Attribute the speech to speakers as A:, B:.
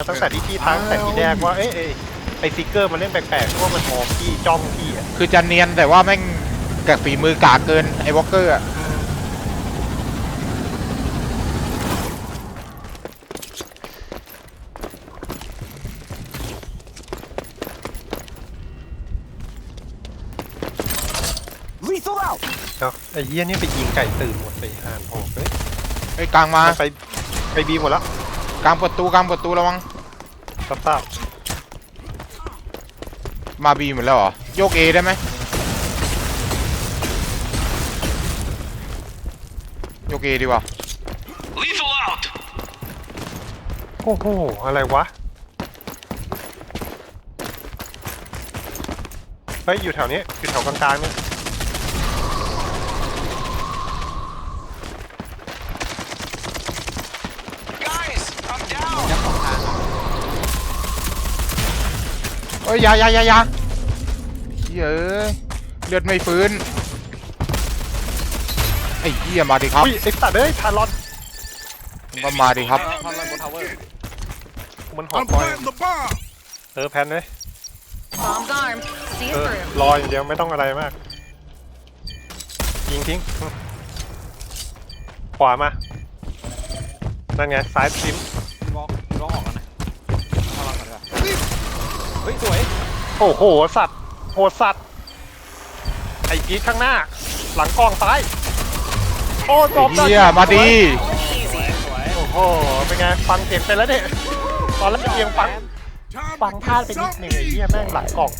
A: ตั้งแต่ที่พี่ทักแต่ทีแรกว่าเอ้ยเอ้ยไอฟิกเกอร์มันเล่นแปลกๆเพราะว่ามันมองพี่จ้องพี่อะ
B: คือจะเนียนแต่ว่าแม่งกับฝีมือกากเกินไอ้วอลเกอร์อะ
A: เนาะไอเหี้ยนี่ไปยิงไก่ตื่นหมดไปอ่านโอ้เฮ้ย
B: ไอ้ยกลางมา
A: มันไปไปบีหมดแล้ว
B: กลางประตูกลางประตูระวัง
A: ทราบ
B: มาบีหมดแล้วเหรอ โยกเอได้ไหมโยกเอดีกว่า
C: Lethal out!
A: โอ้โห อะไรวะ เฮ้ย อยู่แถวนี้ อยู่แถวกลางๆเนี่ย
B: อ้ยอยาอยาอยาอยาเย้ยเลือดไม่ฟื้นไอ้เหี้ยมาดิครับ
A: อุ้ยไอสัตว์เอ้ยทารอน
B: ก็มาดิครับ
A: มันหอดคอยเออแพนเลย
D: Bomb's armed. See
A: เอ
D: it
A: อ
D: through.
A: รออย่างเดียวไม่ต้องอะไรมาก ยิงทิ้งอืมขวามา นั่นไงซ้ายทิ้ม
E: สวย
A: โอ้โหสัตว์โหดสัตว์ไอ้กีดข้างหน้า หลังกล้องซ้ายโอ้จ
B: ไอ้
A: บ
B: เหี้ยมาดี
D: Easy.
E: สวย
A: โอ้โหเป็นไงฟังเสียงไปแล้วเนี่ยตอนแรกยังฟังฟังพลาดไปนิดนึงไอ้เหี้ยแม่งหลังกล่อง